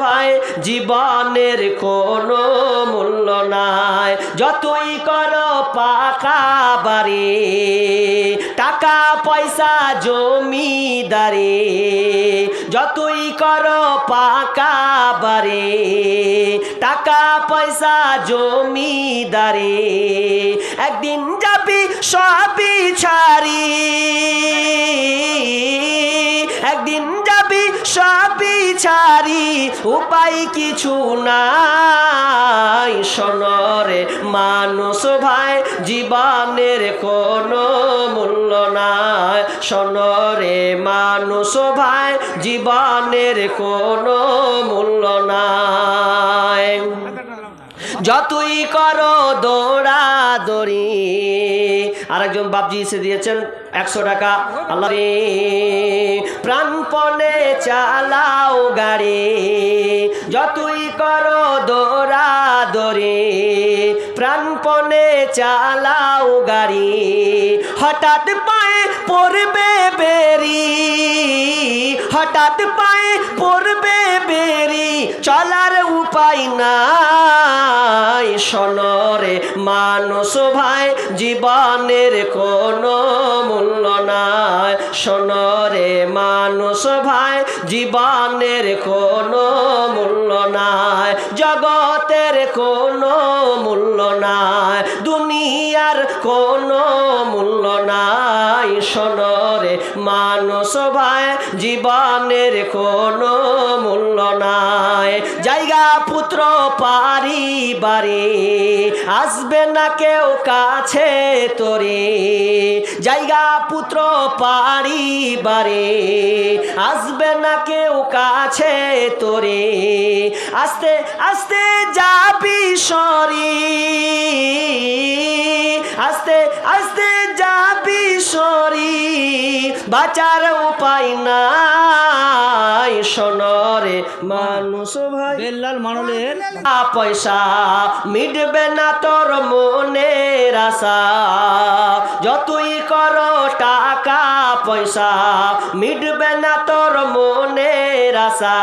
ভাই জীবনের কোনো মূল্য নাই। যতই করো পাকা বাড়ি, টাকা, পয়সা, জমিদারি, যতই করো পাকা বাড়ি, টাকা, পয়সা, জমিদারি, একদিন যাবি সবই ছাড়ি। ছাড়ি উপায় কিছু নাই। সনরে মানুষ ভাই, জীবনের কোনো মূল্য নাই। সনরে মানুষ ভাই, জীবনের কোনো মূল্য নাই। যতই করো দৌড়া দৌড়ি আরেকজন বাবজি এসে দিয়েছেন একশো টাকা। আল্লাহ প্রাণপণে চালাও গাড়ি, যতই করো দৌড়া দৌড়ি, প্রাণপণে চালাও গাড়ি, হঠাৎ পায়ে পড়বে বেরি, হঠাৎ পায়ে পড়বে বেরি, চলার উপায় নাই সনরে মানুষ ভাই, জীবনের কোনো মূল্য নাই। সনরে মানুষ ভাই, জীবনের কোনো মূল্য নাই। জগতের কোনো মূল্য নাই। দুনিয়ার কোনো মূল্য নাই। সনরে মানুষ ভাই জীবনের কোনো মূল্য নাই। জায়গা, পুত্র, পারি, বাড়ি, আসবে না কেউ কাছে তোরে। জায়গা, পুত্র, পারি, বাড়ি, আসবে না কেউ কাছে তোরে। আস্তে আস্তে যাবি সরি বাঁচার উপায় নাই। সনরে মানুষ ভাই। বেল্লাল মানলের পয়সা মিটবে না তোর মনের আশা। যতই করো টাকা পয়সা মিটবে না তোর মনের আশা।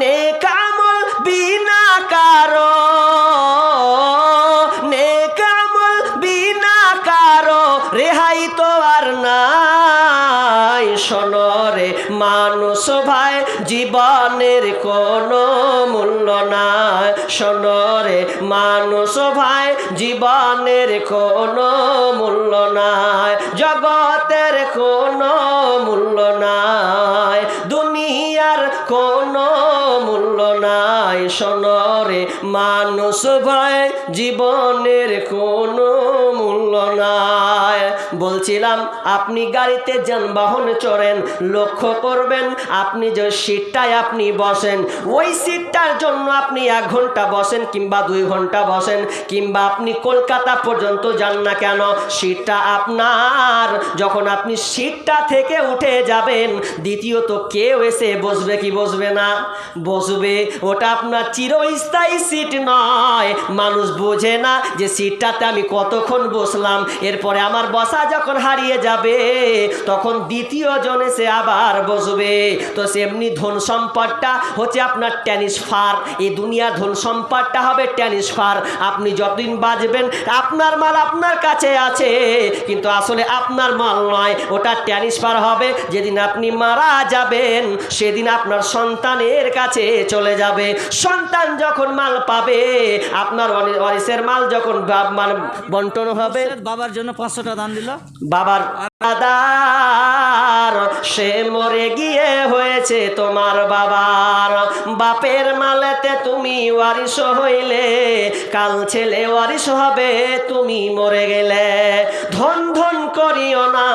নে কামল বিনা কারও নে কামল বিনা কারও। রেহাই তো আর সনরে মানুষ ভাই জীবনের কোনো মূল্য নাই। সনরে মানুষ ভাই জীবনের কোনো মূল্য নাই। জগতের কোনো মূল্য নাই। দুনিয়ার কোনো মূল্য নাই সনরে। মানুষ ভাই, জীবনের কোনো মূল্য নাই। বলছিলাম, আপনি গাড়িতে যানবাহন চড়েন, লক্ষ্য করবেন আপনি যে সিটটায় আপনি বসেন, ওই সিটটার জন্য আপনি এক ঘণ্টা বসেন কিংবা দুই ঘণ্টা বসেন, কিংবা আপনি কলকাতা পর্যন্ত যান না কেন? সিটটা আপনার। যখন আপনি সিটটা থেকে উঠে যাবেন, দ্বিতীয়ত কেউ এসে বসবে কি বসবে না? বসবে ওটা আপনার চিরস্থায়ী সিট নয়। মানুষ বোঝে না যে সিটটাতে আমি কতক্ষণ বসলাম। এরপরে আমার বসা যখন হারিয়ে যাবে, তখন দ্বিতীয় জন এসে আবার বসবে। তো সেমনি ধন সম্পদটা হচ্ছে আপনার ট্যানিসফার এই দুনিয়ার ধন সম্পদটা হবে ট্যানিসফার আপনি যতদিন বাজবেন আপনার মাল আপনার কাছে আছে। কিন্তু আসলে আপনার মাল নয়, ওটা ট্যানিসফার হবে। যেদিন আপনি মারা যাবেন, সেদিন আপনার সন্তানের কাছে চলে যাবে। সন্তান যখন মাল পাবে আপনার ওয়ারি- ওয়ারিসের মাল যখন মানে বন্টন হবে। বাবার জন্য পাঁচশোটা দান দিল। বাবার দাদার সে মরে গিয়ে হয়েছে তোমার বাবার। বাপের মালেতে তুমি ওয়ারিস হইলে, কাল ছেলে ওয়ারিস হবে, তুমি মরে গেলে। ধন ধন করিও না,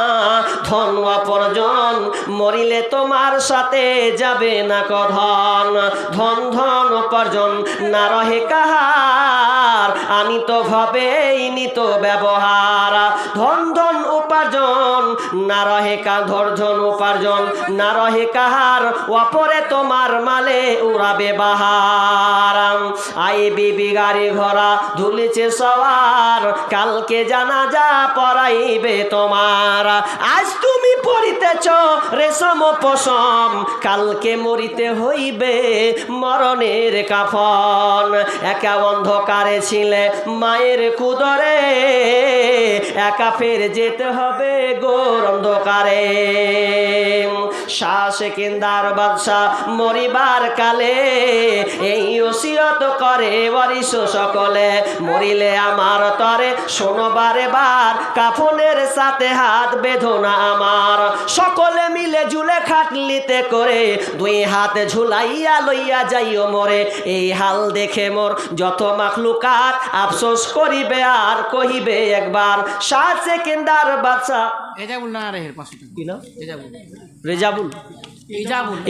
ধন অপরজন মরিলে তোমার সাথে যাবে না কধন। ধন ধন উপার্জন না রহে কাহার, আমি তো ভবেই নিত ব্যবহার। ধন ধন উপার্জন। না রহে কা ধর্জন উপার্জন, না রহে কাহার অপরে তোমার মালে উড়াবে বাহার আই বিবি গাড়ি ঘোড়া ধুলিছে সবার কালকে জানা যা পরাইবে তোমার। আজ তুমি পড়িতেছ রেশম পশম, কালকে মরিতে হইবে মরণের কাফন। একা অন্ধকারে ছিলে মায়ের কুদরে, একা ফের যেতে হবে গোর অন্ধকারে। কেন্দার বাদশাহ মরিবার কালে এই ওসিয়ত করে বরিস সকলে। মরিলে আমার তরে শোনবারে বার কাফনের সাথে হাত বেঁধোনা আমার। সকলে মিলে ঝুলে খাটলিতে করে দুই হাতে ঝুলাইয়া লইয়া যাইও মরে। এই হাল দেখে মোর যত মাখলুকাত আফসোস করিবে আর কহিবে একবার সাত সেকেন্ডার বাচ্চা এজাবুল না রে পাঁচশো টাকা রেজাবুল।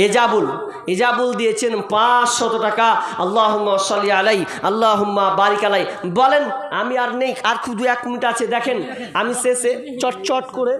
এজাবুল। এজাবুল। দিয়েছেন পাঁচশত টাকা। আল্লাহম্মা সাল্লি আলাই আল্লাহম্মা বারিক আলাই। বলেন আমি আর নেই আর খুব দু এক মিনিট আছে দেখেন। আমি শেষে চটচট চট করে